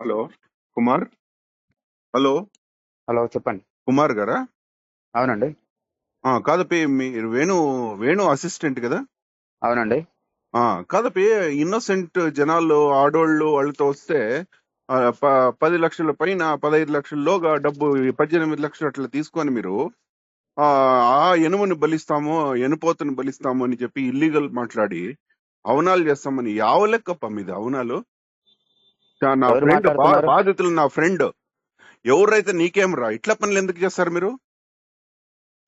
Hello Kumar? Hello? Hello చెప్పండి. కుమార్ గారా? అవునండి. ఆ, కాదపి మీరు వేణు వేణు అసిస్టెంట్ కదా? అవునండి. ఆ, కాదపి ఇన్నోసెంట్ జనాలు ఆడోళ్ళు వాళ్ళతో వస్తే ఆ, ప- పది లక్షల పైన పదహైదు లక్షల్లోగా డబ్బు ఈ పద్దెనిమిది లక్షలు అట్లా తీసుకొని మీరు ఆ ఆ ఎనుముని బలిస్తాము ఎనుపోతుని బలిస్తాము అని చెప్పి ఇల్లీగల్ మాట్లాడి అవనాలు చేస్తామని యావ లెక్కప్ప మీది అవనాలు? నా ఫ్రెండ్ బాధితులు నా ఫ్రెండ్ ఎవరైతే నీకేం రా ఇట్లా పనులు ఎందుకు చేస్తారు మీరు?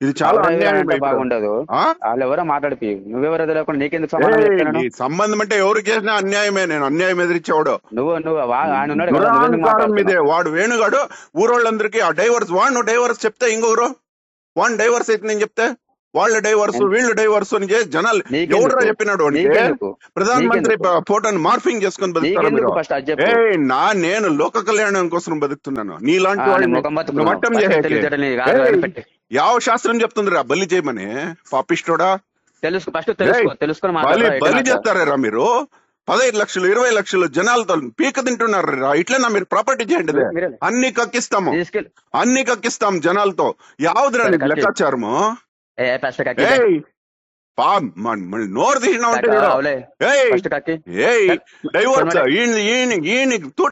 ఇది చాలా బాగుండదు. ఆ? వాళ్ళు ఎవరో మాట్లాడిపి నువ్వెవరో తెలియకుండా నీకెందుకు ఈ సంబంధం అంటే ఎవరు చేసినా అన్యాయమే. నేను అన్యాయం ఎదిరించేవాడు నువ్వు నువ్వు మీదే. వాడు వేణుగాడు ఊరోళ్ళందరికీ ఆ డైవర్స్ వాడు డైవర్స్ చెప్తే ఇంకొకరు? వాడు డైవర్స్ అయితే నేను చెప్తే? వాళ్ళ డైవర్స్ వీళ్ళు డైవర్స్ అని చేసి జనాలు ఎవడరా చెప్పినాడు అంటే నీకెందుకు? ప్రధానమంత్రి నీకెందుకు? ప- ఫోటోని మార్ఫింగ్ చేసుకొని బతుకుతారా ఏ నా నేను లోక కళ్యాణం కోసం బతుకుతున్నాను. నీలాంటి నీ వాడిని మట్టం యావ శాస్త్రం చెప్తుంది రా బలి చేయమని. పాపిష్టోడా? తెలుసు ఫస్ట్ తెలుసుకో తెలుసుకొని బలి చేస్తారా మీరు? పదహైదు లక్షలు ఇరవై లక్షలు జనాలతో పీక తింటున్నారు రా ఇట్లా మీరు ప్రాపర్టీ చేయండి అన్ని కక్కిస్తాము. అన్ని కక్కిస్తాం జనాలతో. యావదురా లెక్కాచారము? ಏ ಫಸ್ಟ್ ಹಾಕಿ. ಏಯ್ ಪಾ ನೋಡ್ದಿ ಏಯ್ ಏಯ್ ಡೈವರ್ಟ್ ಏನ್ ಏನ್ ಏನ್ ತುಟ್.